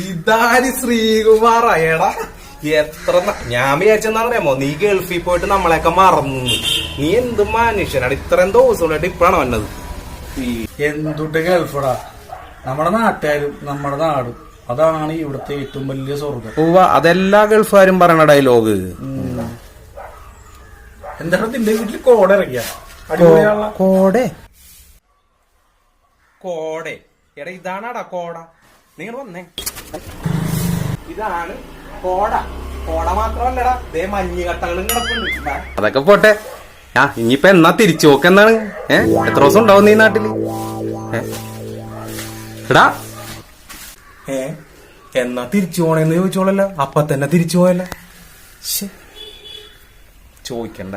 ഇതാര് ശ്രീകുമാർ എടാ എത്ര ന- ഞാൻ വിചാരിച്ചെന്നറിയാമോ നീ ഗൾഫിൽ പോയിട്ട് നമ്മളെയൊക്കെ മറന്നു. നീ എന്ത് മനുഷ്യനാണ്? ഇത്രയും ദിവസമായിട്ട് ഇപ്പഴാണ് വന്നത്? എന്തുട്ട് ഗൾഫടാ? നമ്മുടെ നാട്ടുകാരും നമ്മുടെ നാടും. അതാണ് ഇവിടുത്തെ ഏറ്റവും വലിയ സ്വർഗം ഓവ അതെല്ലാ ഗൾഫുകാരും പറയണ ഡയലോഗ് എന്താണ് നിന്റെ വീട്ടിൽ കോട ഇറങ്ങിയ? അടിപൊളിയാണല്ലോ. കോടെ? കോടെ. എടാ ഇതാണാടാ കോട. നിങ്ങൾ വന്നേ. ഇതാണ് കോട. കോട മാത്രമല്ലടാ ദേ മഞ്ഞ് കട്ടകളും കിടപ്പുണ്ട്. അതൊക്കെ പോട്ടെ. ആ ഇനിയിപ്പൊ എന്നാ തിരിച്ചു നോക്കെന്നാണ് എന്താണ് ഏ എത്ര ദിവസം ഉണ്ടാവും നീ നാട്ടിൽ? എടാ. ഏ എന്നാ തിരിച്ചു പോണേന്ന് ചോദിച്ചോളല്ലോ. അപ്പൊ തന്നെ തിരിച്ചു പോയല്ലോ. ചോദിക്കണ്ട.